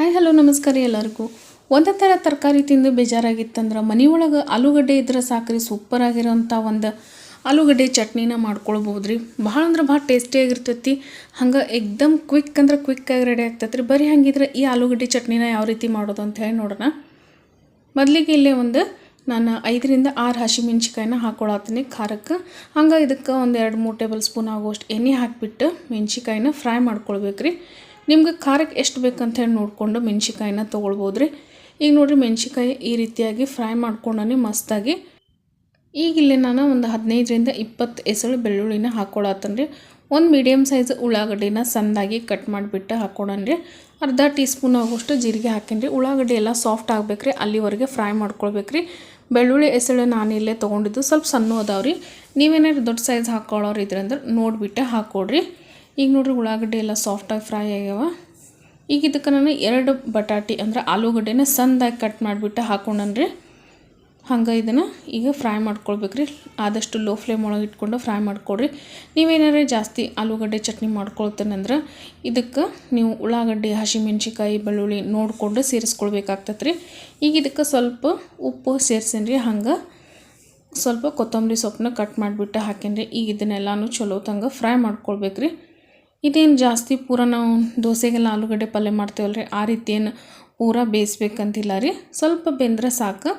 Hi hello ನಮಸ್ಕಾರ ಎಲ್ಲರಿಗೂ. ಒಂದೇ ಥರ ತರಕಾರಿ ತಿಂದು ಬೇಜಾರಾಗಿತ್ತಂದ್ರೆ ಮನೆಯೊಳಗೆ ಆಲೂಗಡ್ಡೆ ಇದ್ರೆ ಸಾಕ್ರಿ ಸೂಪರ್ ಆಗಿರೋಂಥ ಒಂದು ಆಲೂಗಡ್ಡೆ ಚಟ್ನಿನ ಮಾಡ್ಕೊಳ್ಬೋದು ರೀ ಭಾಳ ಅಂದ್ರೆ ಭಾಳ ಟೇಸ್ಟಿಯಾಗಿರ್ತೈತಿ ಹಂಗೆ ಎಕ್ದಮ್ ಕ್ವಿಕ್ ಅಂದ್ರೆ ಆಗಿ ರೆಡಿ ಆಗ್ತೈತೆ ರೀ ಬರೀ ಹಂಗಿದ್ರೆ ಈ ಆಲೂಗಡ್ಡೆ ಚಟ್ನಿನ ಯಾವ ರೀತಿ ಮಾಡೋದು ಅಂತ ಹೇಳಿ ನೋಡೋಣ. ಮೊದಲಿಗೆ ಇಲ್ಲೇ ಒಂದು ನಾನು ಐದರಿಂದ ಆರು ಹಸಿಮೆಣ್ಸಿಕಾಯಿನ ಹಾಕ್ಕೊಳತ್ತೀನಿ ಖಾರಕ್ಕೆ. ಹಂಗೆ ಇದಕ್ಕೆ ಒಂದು ಎರಡು ಮೂರು ಟೇಬಲ್ ಸ್ಪೂನ್ ಆಗೋಷ್ಟು ಎಣ್ಣೆ ಹಾಕಿಬಿಟ್ಟು ಮೆಣ್ಸಿಕಾಯಿನ ಫ್ರೈ ಮಾಡ್ಕೊಳ್ಬೇಕು ರೀ ನಿಮ್ಗೆ ಖಾರಕ್ಕೆ ಎಷ್ಟು ಬೇಕಂತ ಹೇಳಿ ನೋಡಿಕೊಂಡು ಮೆಣ್ಸಿಕಾಯಿನ ತೊಗೊಳ್ಬೋದು ರೀ ಈಗ ನೋಡಿರಿ ಮೆಣ್ಸಿಕಾಯಿ ಈ ರೀತಿಯಾಗಿ ಫ್ರೈ ಮಾಡ್ಕೊಂಡೇ ಮಸ್ತಾಗಿ. ಈಗ ಇಲ್ಲಿ ನಾನು ಒಂದು ಹದಿನೈದರಿಂದ ಇಪ್ಪತ್ತು ಎಸಳು ಬೆಳ್ಳುಳ್ಳಿನ ಹಾಕ್ಕೊಳತ್ತೇನೆ ರೀ ಒಂದು ಮೀಡಿಯಮ್ ಸೈಜ್ ಉಳ್ಳಾಗಡ್ಡಿನ ಸಣ್ಣದಾಗಿ ಕಟ್ ಮಾಡಿಬಿಟ್ಟು ಹಾಕ್ಕೊಳನ್ ರೀ ಅರ್ಧ ಟೀ ಸ್ಪೂನ್ ಆಗೋಷ್ಟು ಜೀರಿಗೆ ಹಾಕೀನಿ ಉಳ್ಳಾಗಡ್ಡಿ ಎಲ್ಲ ಸಾಫ್ಟ್ ಆಗಬೇಕು ರೀ ಅಲ್ಲಿವರೆಗೆ ಫ್ರೈ ಮಾಡ್ಕೊಳ್ಬೇಕು ರೀ ಬೆಳ್ಳುಳ್ಳಿ ಎಸಳು ನಾನು ಇಲ್ಲೇ ತೊಗೊಂಡಿದ್ದು, ಸ್ವಲ್ಪ ಸಣ್ಣ ಅದಾವ್ರಿ. ನೀವೇನಾದ್ರು ದೊಡ್ಡ ಸೈಜ್ ಹಾಕ್ಕೊಳ್ಳೋರು ಇದ್ರಂದ್ರೆ ನೋಡಿಬಿಟ್ಟು ಹಾಕ್ಕೊಡ್ರಿ ಈಗ ನೋಡ್ರಿ ಉಳ್ಳಾಗಡ್ಡೆ ಎಲ್ಲ ಸಾಫ್ಟಾಗಿ ಫ್ರೈ ಆಗ್ಯಾವ. ಈಗ ಇದಕ್ಕೆ ನಾನು ಎರಡು ಬಟಾಟಿ ಅಂದ್ರೆ ಆಲೂಗಡ್ಡೆನ ಸಣ್ಣದಾಗಿ ಕಟ್ ಮಾಡಿಬಿಟ್ಟು ಹಾಕೊಂಡನ್ರಿ. ಹಂಗೆ ಇದನ್ನು ಈಗ ಫ್ರೈ ಮಾಡ್ಕೊಳ್ಬೇಕು ರೀ ಆದಷ್ಟು ಲೋ ಫ್ಲೇಮ್ ಒಳಗೆ ಇಟ್ಕೊಂಡು ಫ್ರೈ ಮಾಡ್ಕೊಳ್ರಿ ನೀವೇನಾರೇ ಜಾಸ್ತಿ ಆಲೂಗಡ್ಡೆ ಚಟ್ನಿ ಮಾಡ್ಕೊಳ್ತೇನೆಂದ್ರೆ ಇದಕ್ಕೆ ನೀವು ಉಳ್ಳಾಗಡ್ಡೆ ಹಸಿಮೆಣ್ಸಿಕಾಯಿ ಬೆಳ್ಳುಳ್ಳಿ ನೋಡಿಕೊಂಡು ಸೇರಿಸ್ಕೊಳ್ಬೇಕಾಗ್ತದೆ ರೀ ಈಗ ಇದಕ್ಕೆ ಸ್ವಲ್ಪ ಉಪ್ಪು ಸೇರ್ಸೇನಿ ರೀ ಹಂಗೆ ಸ್ವಲ್ಪ ಕೊತ್ತಂಬರಿ ಸೊಪ್ಪನ್ನ ಕಟ್ ಮಾಡಿಬಿಟ್ಟು ಹಾಕೇನಿ ಈಗ ಇದನ್ನೆಲ್ಲನೂ ಚಲೋ ತಂಗ ಫ್ರೈ ಮಾಡ್ಕೊಳ್ಬೇಕು ರೀ ಇದೇನು ಜಾಸ್ತಿ ಪೂರ ನಾವು ದೋಸೆಗೆಲ್ಲ ಆಲೂಗಡ್ಡೆ ಪಲ್ಯ ಮಾಡ್ತೇವಲ್ಲ ರೀ ಆ ರೀತಿ ಏನು ಪೂರ ಬೇಯಿಸ್ಬೇಕಂತಿಲ್ಲ ರೀ. ಸ್ವಲ್ಪ ಬೆಂದ್ರೆ ಸಾಕು.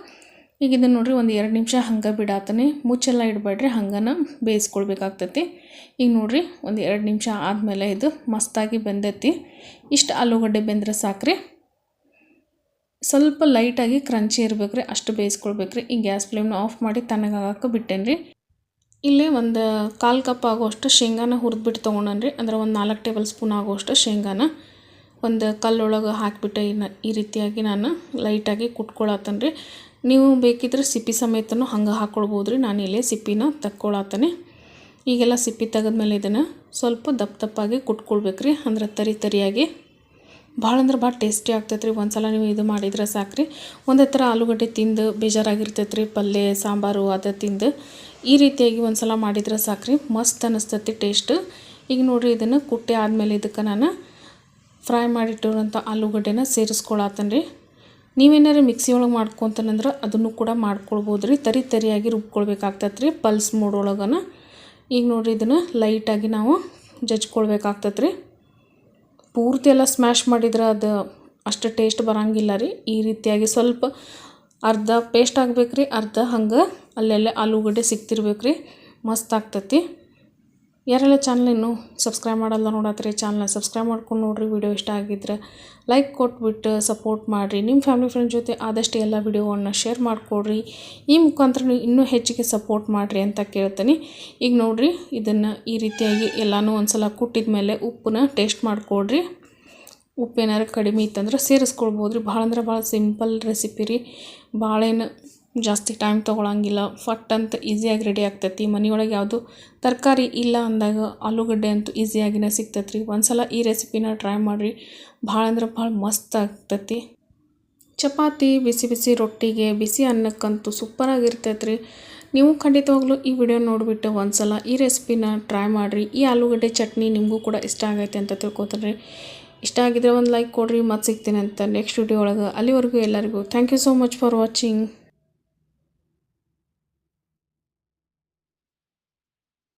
ಈಗ ಇದನ್ನು ನೋಡಿರಿ ಒಂದು ಎರಡು ನಿಮಿಷ ಹಂಗೆ ಬಿಡಾತನೆ. ಮುಚ್ಚೆಲ್ಲ ಇಡಬೇಡ್ರಿ, ಹಂಗನ ಬೇಯಿಸ್ಕೊಳ್ಬೇಕಾಗ್ತೈತಿ. ಈಗ ನೋಡಿರಿ, ಒಂದು ಎರಡು ನಿಮಿಷ ಆದಮೇಲೆ ಇದು ಮಸ್ತಾಗಿ ಬೆಂದೈತಿ. ಇಷ್ಟು ಆಲೂಗಡ್ಡೆ ಬೆಂದ್ರೆ ಸಾಕ್ರಿ. ಸ್ವಲ್ಪ ಲೈಟಾಗಿ ಕ್ರಂಚಿ ಇರ್ಬೇಕು ರೀ ಅಷ್ಟು ಬೇಯಿಸ್ಕೊಳ್ಬೇಕು ರೀ ಈ ಗ್ಯಾಸ್ ಫ್ಲೇಮ್ನ ಆಫ್ ಮಾಡಿ ತಣ್ಣಗಾಗಕ್ಕೆ ಬಿಟ್ಟೇನ್ರಿ. ಇಲ್ಲಿ ಒಂದು ಕಾಲು ಕಪ್ ಆಗೋಷ್ಟು ಶೇಂಗಾನ ಹುರಿದ್ಬಿಟ್ಟು ತೊಗೊಂಡನ್ರಿ. ಅಂದ್ರೆ ಒಂದು ನಾಲ್ಕು ಟೇಬಲ್ ಸ್ಪೂನ್ ಆಗೋಷ್ಟು ಶೇಂಗಾನ ಒಂದು ಕಲ್ಲೊಳಗೆ ಹಾಕಿಬಿಟ್ಟು ಈ ರೀತಿಯಾಗಿ ನಾನು ಲೈಟಾಗಿ ಕುಟ್ಕೊಳತ್ತೇನೆ ರೀ ನೀವು ಬೇಕಿದ್ರೆ ಸಿಪ್ಪಿ ಸಮೇತನೂ ಹಂಗೆ ಹಾಕ್ಕೊಳ್ಬೋದು ರೀ ನಾನು ಇಲ್ಲೇ ಸಿಪ್ಪಿನ ತಕ್ಕೊಳತ್ತೇನೆ ಈಗೆಲ್ಲ ಸಿಪ್ಪಿ ತೆಗೆದ್ಮೇಲೆ ಇದನ್ನು ಸ್ವಲ್ಪ ದಪ್ಪ ದಪ್ಪಾಗಿ ಕುಟ್ಕೊಳ್ಬೇಕು ರೀ ಅಂದ್ರೆ ತರಿ ತರಿಯಾಗಿ ಭಾಳ ಅಂದ್ರೆ ಭಾಳ ಟೇಸ್ಟಿ ಆಗ್ತೈತೆ ರೀ ಒಂದು ಸಲ ನೀವು ಇದು ಮಾಡಿದ್ರೆ ಸಾಕ್ರಿ. ಒಂದೇ ಥರ ಆಲೂಗಡ್ಡೆ ತಿಂದು ಬೇಜಾರಾಗಿರ್ತೈತೆ ರೀ ಪಲ್ಯ ಸಾಂಬಾರು ಅದು ತಿಂದು ಈ ರೀತಿಯಾಗಿ ಒಂದು ಸಲ ಮಾಡಿದ್ರೆ ಸಾಕ್ರಿ. ಮಸ್ತ್ ಅನ್ನಿಸ್ತೈತಿ ಟೇಸ್ಟ್. ಈಗ ನೋಡಿರಿ ಇದನ್ನು ಕುಟ್ಟಿ ಆದಮೇಲೆ ಇದಕ್ಕೆ ನಾನು ಫ್ರೈ ಮಾಡಿಟ್ಟಿರೋಂಥ ಆಲೂಗಡ್ಡೆನ ಸೇರಿಸ್ಕೊಳತ್ತೇನೆ ರೀ ನೀವೇನಾರು ಮಿಕ್ಸಿ ಒಳಗೆ ಮಾಡ್ಕೊತಾನಂದ್ರೆ ಅದನ್ನು ಕೂಡ ಮಾಡ್ಕೊಳ್ಬೋದು ರೀ ತರಿ ತರಿಯಾಗಿ ರುಬ್ಕೊಳ್ಬೇಕಾಗ್ತೈತೆ ರೀ ಪಲ್ಸ್ ಮೂಡೊಳಗನ. ಈಗ ನೋಡಿರಿ ಇದನ್ನು ಲೈಟಾಗಿ ನಾವು ಜಜ್ಕೊಳ್ಬೇಕಾಗ್ತೈತೆ ರೀ ಪೂರ್ತಿ ಎಲ್ಲ ಸ್ಮ್ಯಾಶ್ ಮಾಡಿದ್ರೆ ಅದು ಅಷ್ಟು ಟೇಸ್ಟ್ ಬರೋಂಗಿಲ್ಲ ರೀ. ಈ ರೀತಿಯಾಗಿ ಸ್ವಲ್ಪ ಅರ್ಧ ಪೇಸ್ಟ್ ಆಗ್ಬೇಕು ರೀ ಅರ್ಧ ಹಂಗೆ ಅಲ್ಲೆಲ್ಲ ಆಲೂಗಡ್ಡೆ ಸಿಕ್ತಿರ್ಬೇಕು ರೀ ಮಸ್ತ್ ಆಗ್ತೈತಿ. ಯಾರೆಲ್ಲ ಚಾನಲ್ ಇನ್ನೂ ಸಬ್ಸ್ಕ್ರೈಬ್ ಮಾಡಲ್ಲ ನೋಡತ್ರಿ ಚಾನಲ್ನ ಸಬ್ಸ್ಕ್ರೈಬ್ ಮಾಡ್ಕೊಂಡು ನೋಡಿರಿ ವಿಡಿಯೋ ಇಷ್ಟ ಆಗಿದ್ರೆ ಲೈಕ್ ಕೊಟ್ಬಿಟ್ಟು ಸಪೋರ್ಟ್ ಮಾಡಿರಿ. ನಿಮ್ಮ ಫ್ಯಾಮಿಲಿ ಫ್ರೆಂಡ್ ಜೊತೆ ಆದಷ್ಟು ಎಲ್ಲ ವಿಡಿಯೋವನ್ನು ಶೇರ್ ಮಾಡಿಕೊಡ್ರಿ. ಈ ಮುಖಾಂತರ ಇನ್ನೂ ಹೆಚ್ಚಿಗೆ ಸಪೋರ್ಟ್ ಮಾಡಿರಿ ಅಂತ ಕೇಳ್ತೀನಿ. ಈಗ ನೋಡಿರಿ, ಇದನ್ನು ಈ ರೀತಿಯಾಗಿ ಎಲ್ಲನೂ ಒಂದು ಸಲ ಕುಟ್ಟಿದ ಮೇಲೆ ಉಪ್ಪನ್ನ ಟೇಸ್ಟ್ ಮಾಡಿಕೊಡ್ರಿ. ಉಪ್ಪು ಏನಾದ್ರು ಕಡಿಮೆ ಇತ್ತಂದ್ರೆ ಸೇರಿಸ್ಕೊಳ್ಬೋದು ರೀ ಭಾಳ ಅಂದ್ರೆ ಭಾಳ ಸಿಂಪಲ್ ರೆಸಿಪಿ ರೀ. ಭಾಳೇನು ಜಾಸ್ತಿ ಟೈಮ್ ತೊಗೊಳಂಗಿಲ್ಲ. ಫಟ್ ಅಂತ ಈಸಿಯಾಗಿ ರೆಡಿ ಆಗ್ತೈತಿ. ಮನೆಯೊಳಗೆ ಯಾವುದು ತರಕಾರಿ ಇಲ್ಲ ಅಂದಾಗ ಆಲೂಗಡ್ಡೆ ಅಂತೂ ಈಸಿಯಾಗಿನೇ ಸಿಗ್ತೈತೆ ರೀ ಒಂದು ಸಲ ಈ ರೆಸಿಪಿನ ಟ್ರೈ ಮಾಡಿರಿ, ಭಾಳ ಅಂದ್ರೆ ಭಾಳ ಮಸ್ತ್ ಆಗ್ತೈತಿ. ಚಪಾತಿ, ಬಿಸಿ ಬಿಸಿ ರೊಟ್ಟಿಗೆ, ಬಿಸಿ ಅನ್ನಕ್ಕಂತೂ ಸೂಪರಾಗಿರ್ತೈತೆ ರೀ ನೀವು ಖಂಡಿತವಾಗ್ಲೂ ಈ ವಿಡಿಯೋ ನೋಡಿಬಿಟ್ಟು ಒಂದು ಸಲ ಈ ರೆಸಿಪಿನ ಟ್ರೈ ಮಾಡಿರಿ. ಈ ಆಲೂಗಡ್ಡೆ ಚಟ್ನಿ ನಿಮಗೂ ಕೂಡ ಇಷ್ಟ ಆಗೈತೆ ಅಂತ ತಿಳ್ಕೊತಾರೆ ಇಷ್ಟ ಆಗಿದ್ರೆ ಒಂದು ಲೈಕ್ ಕೊಡಿರಿ, ಮತ್ತೆ ಸಿಗ್ತೀನಿ ಅಂತ ನೆಕ್ಸ್ಟ್ ವಿಡಿಯೋ ಒಳಗೆ. ಅಲ್ಲಿವರೆಗೂ ಎಲ್ಲರಿಗೂ thank you so much for watching